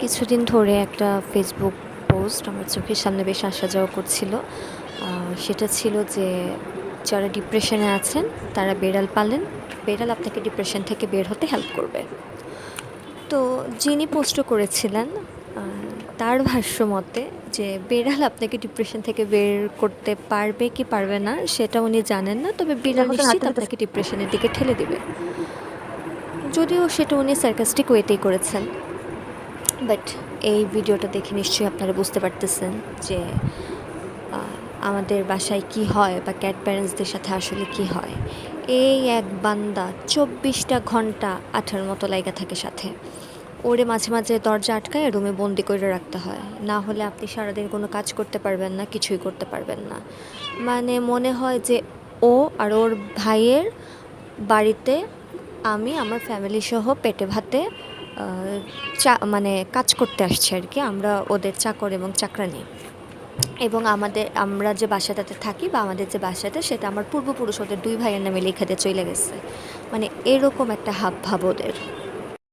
কিছুদিন ধরে একটা ফেসবুক পোস্ট আমার চোখের সামনে বেশ আসা যাওয়া করছিল সেটা ছিল যে যারা ডিপ্রেশনে আছেন তারা বেড়াল পালেন বেড়াল আপনাকে ডিপ্রেশন থেকে বের হতে হেল্প করবে। তো যিনি পোস্ট করেছিলেন তার ভাষ্য মতে যে বেড়াল আপনাকে ডিপ্রেশন থেকে বের করতে পারবে কি পারবে না সেটা উনি জানেন না তবে বিড়াল নিশ্চিত আপনাকে ডিপ্রেশনের দিকে ঠেলে দেবে। যদিও সেটা উনি সার্কাস্টিক ওয়েতেই করেছেন। বাট এই ভিডিওটা দেখে নিশ্চয়ই আপনারা বুঝতে পারতেছেন যে আমাদের বাসায় কি হয় বা ক্যাট প্যারেন্টসদের সাথে আসলে কি হয়। এই এক বান্দা চব্বিশটা ঘণ্টা আঠার মতো লাইগা থাকে সাথে। ওরে মাঝে মাঝে দরজা আটকায় রুমে বন্দি করে রাখতে হয়। না হলে আপনি সারাদিন কোনো কাজ করতে পারবেন না, কিছুই করতে পারবেন না। মানে মনে হয় যে ও আর ওর ভাইয়ের বাড়িতে আমি, আমার ফ্যামিলি সহ পেটে ভাতে চা মানে কাজ করতে আসছে আর কি। আমরা ওদের চাকর এবং চাকরানি এবং আমাদের, আমরা যে বাসাটাতে থাকি বা আমাদের যে বাসাটা, সেটা আমার পূর্বপুরুষ ওদের দুই ভাইয়ের নামে লেখাতে চলে গেছে। মানে এরকম একটা হাব ভাব ওদের।